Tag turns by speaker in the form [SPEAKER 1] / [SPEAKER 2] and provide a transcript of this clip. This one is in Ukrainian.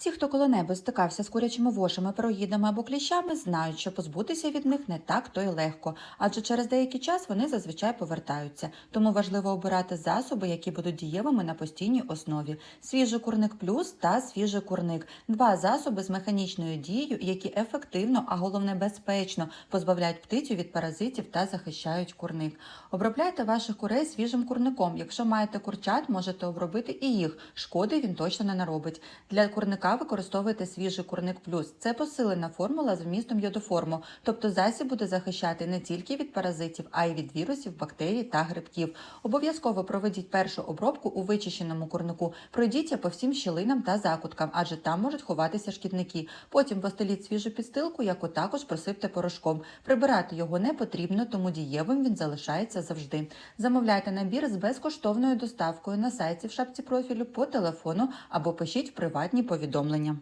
[SPEAKER 1] Ті, хто коли-небудь стикався з курячими вошами, пирогідами або кліщами, знають, що позбутися від них не так то й легко, адже через деякий час вони зазвичай повертаються. Тому важливо обирати засоби, які будуть дієвими на постійній основі. Свіжий курник плюс та свіжий курник два засоби з механічною дією, які ефективно, а головне безпечно позбавляють птицю від паразитів та захищають курник. Обробляйте ваших курей свіжим курником. Якщо маєте курчат, можете обробити і їх. Шкоди він точно не наробить. Для курника використовуйте свіжий курник плюс. Це посилена формула з вмістом йодоформу, тобто засіб буде захищати не тільки від паразитів, а й від вірусів, бактерій та грибків. Обов'язково проведіть першу обробку у вичищеному курнику. Пройдіться по всім щілинам та закуткам, адже там можуть ховатися шкідники. Потім постеліть свіжу підстилку, яку також присипте порошком. Прибирати його не потрібно, тому дієвим він залишається завжди. Замовляйте набір з безкоштовною доставкою на сайті в шапці профілю по телефону або пишіть в приватні повідомлення.